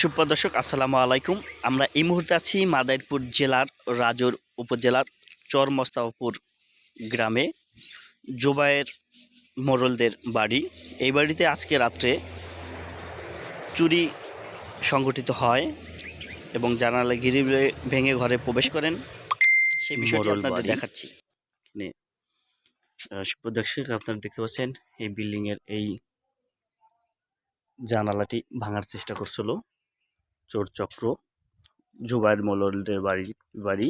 সুপ্রদর্শক আসসালামু আলাইকুম। আমরা এই মুহূর্তে আছি মাদারপুর জেলার রাজুর উপজেলার চর মস্তাপুর গ্রামে। জোবায়ের মোরলদের বাড়ি। এই বাড়িতে আজকে রাত্রে চুরি সংগঠিত হয় এবং জানালা গিরি ভেঙে ঘরে প্রবেশ করেন। সেই বিষয়টি আপনাদের দেখাচ্ছি। সুপ্রদর্শক আপনারা দেখতে পাচ্ছেন এই বিল্ডিংয়ের এই জানালাটি ভাঙার চেষ্টা করছিল। চোর চক্র, জুবাইর মোল্লদের বাড়ি বাড়ি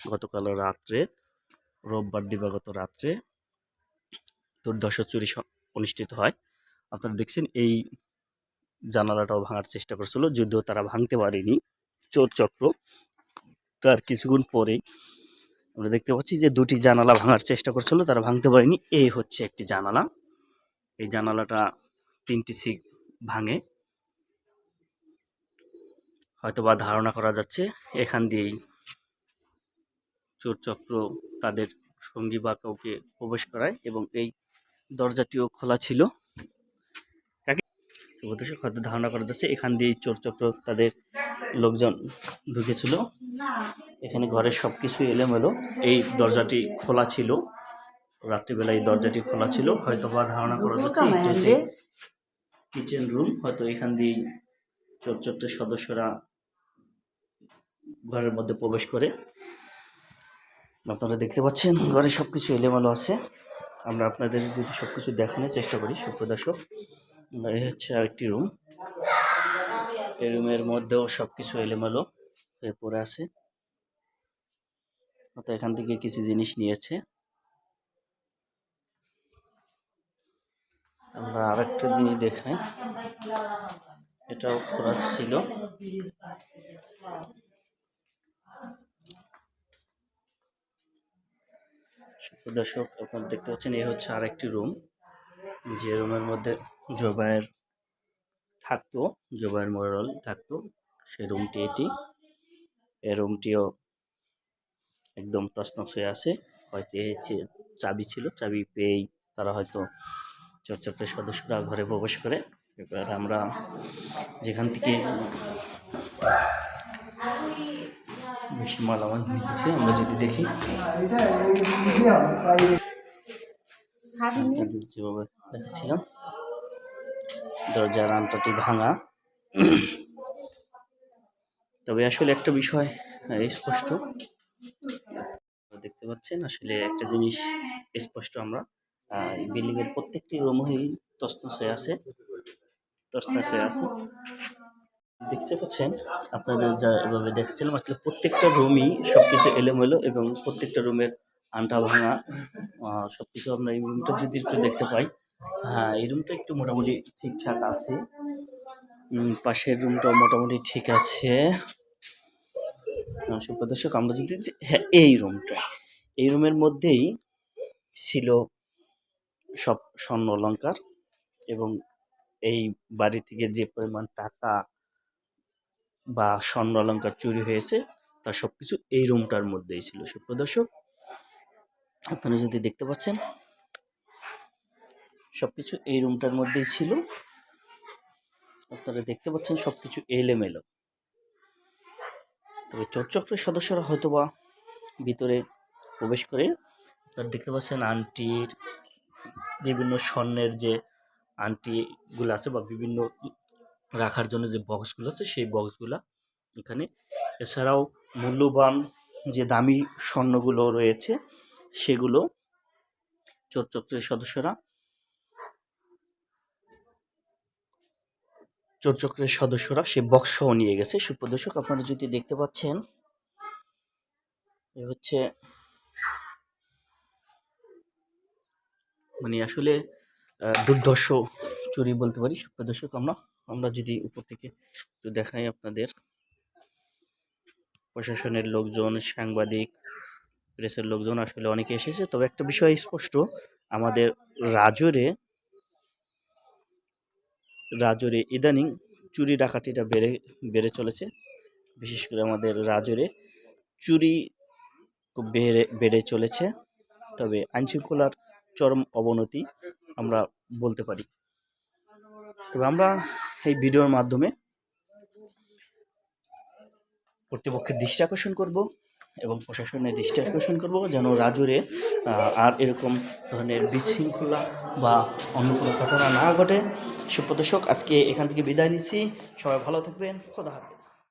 গতকাল রাত্রে, রোববার দিবাগত রাত্রে দুর্দশ চুরি অনুষ্ঠিত হয়। আপনারা দেখছেন এই জানালাটাও ভাঙার চেষ্টা করছিল, যদিও তারা ভাঙতে পারেনি। চোর চক্র, তার কিছুক্ষণ পরেই আমরা দেখতে পাচ্ছি যে দুটি জানালা ভাঙার চেষ্টা করছিল, তারা ভাঙতে পারেনি। এই হচ্ছে একটি জানালা। এই জানালাটা তিনটি সিক ভাঙে। হয়তোবা ধারণা করা যাচ্ছে এখান দিয়েই। চোরচক্র তাদের সঙ্গী বা কাউকে প্রবেশ করায় এবং এই দরজাটিও খোলা ছিল। কাকে দর্শক হয়তো ধারণা করা যাচ্ছে এখান দিয়েই চোরচক্র তাদের লোকজন ঢুকেছিল। এখানে ঘরের সব কিছু এলোমেলো। এই দরজাটি খোলা ছিল। রাত্রিবেলা এই দরজাটি খোলা ছিল। হয়তো বা ধারণা করা যাচ্ছে কিচেন রুম হয়তো এখান দিয়েই চোরচক্রের সদস্যরা ঘরের মধ্যে প্রবেশ করে। আপনারা দেখতে পাচ্ছেন, ঘরে সব কিছু এলোমেলো আছে। আমরা আপনাদের যদি সব কিছু দেখানোর চেষ্টা করি সুপ্রদর্শক এই হচ্ছে আরেকটি রুম এই রুমের মধ্যেও সব কিছু এলোমেলো হয়ে পড়ে আছে। হয়তো এখান থেকে কিছু জিনিস নিয়েছে। আমরা আরেকটা জিনিস দেখাই। এটাও খোলা ছিল। দর্শক, আপনারা দেখতে পাচ্ছেন, এই হচ্ছে আরেকটি রুম যে রুমের মধ্যে জোবায়ের থাকতো, জোবায়ের মোরল থাকতো, সেই রুমটি এটি। এই রুমটিও একদম তছনছ হয়ে আছে। হয়তো এ হচ্ছে চাবি ছিল, চাবি পেয়েই তারা হয়তো চর্চকের সদস্যরা ঘরে প্রবেশ করে। এবার আমরা যেখান থেকে বেশি মালামাল নিয়েছি আমরা যদি দেখি। আপনাদের যেভাবে দেখাচ্ছিলাম দরজার আন্তাটি ভাঙা। তবে আসলে একটা বিষয় স্পষ্ট। দেখতে পাচ্ছেন আসলে একটা জিনিস স্পষ্ট আমরা বিল্ডিং এর প্রত্যেকটি রুমই তসনস হয়ে আছে তসনস হয়ে আছে। দেখতে পাচ্ছেন আপনাদের যা এভাবে দেখাচ্ছিলাম আসলে প্রত্যেকটা রুমই সব সবকিছু এলোমেলো এবং প্রত্যেকটা রুমের আন্টা ভাঙা আহ, সবকিছু আমরা এই রুমটা যদি একটু দেখতে পাই হ্যাঁ এই রুমটা একটু মোটামুটি ঠিকঠাক আছে। পাশের রুমটাও মোটামুটি ঠিক আছে। সুপ্রদর্শক আমরা যদি হ্যাঁ এই রুমটা এই রুমের মধ্যেই ছিল সব স্বর্ণ অলঙ্কার এবং এই বাড়ি থেকে যে পরিমাণ টাকা বা স্বর্ণ অলঙ্কার চুরি হয়েছে, তা সব কিছু এই রুমটার মধ্যেই ছিল। সুপ্রদর্শক আপনারা যদি দেখতে পাচ্ছেন সব কিছু এই রুমটার মধ্যেই ছিল। আপনারা দেখতে পাচ্ছেন সব কিছু এলোমেলো। তবে চোরচক্রের সদস্যরা হয়তোবা ভিতরে প্রবেশ করে, আপনারা দেখতে পাচ্ছেন আন্টির বিভিন্ন স্বর্ণের যে আন্টিগুলো আছে বা বিভিন্ন রাখার জন্য যে বক্সগুলো আছে, সেই বক্সগুলো এখানে। এছাড়াও মূল্যবান যে দামি স্বর্ণগুলো রয়েছে, সেগুলো চোরচক্রের সদস্যরা চোরচক্রের সদস্যরা সে বক্সও নিয়ে গেছে। সুপ্রদর্শক আপনারা যদি দেখতে পাচ্ছেন, এ হচ্ছে মানে আসলে দুর্ধর্ষ চুরি বলতে পারি। সুপ্রদর্শক আমরা আমরা যদি উপর থেকে একটু দেখাই আপনাদের। প্রশাসনের লোকজন, সাংবাদিক, প্রেসের লোকজন আসলে অনেকে এসেছে। তবে একটা বিষয় স্পষ্ট, আমাদের রাজরে রাজরে ইদানিং চুরি ডাকাতিটা বেড়ে বেড়ে চলেছে। বিশেষ করে আমাদের রাজরে চুরি খুব বেড়ে বেড়ে চলেছে। তবে আইনশৃঙ্খলার চরম অবনতি আমরা বলতে পারি। তবে আমরা এই ভিডিওর মাধ্যমে কর্তৃপক্ষের দৃষ্টি আকর্ষণ করব এবং প্রশাসনের দৃষ্টি আকর্ষণ করব যেন রাজুরে আর এরকম ধরনের বিশৃঙ্খলা বা অন্য কোনো ঘটনা না ঘটে। সুপ্রদর্শক আজকে এখান থেকে বিদায় নিচ্ছি। সবাই ভালো থাকবেন। খোদা হাফেজ।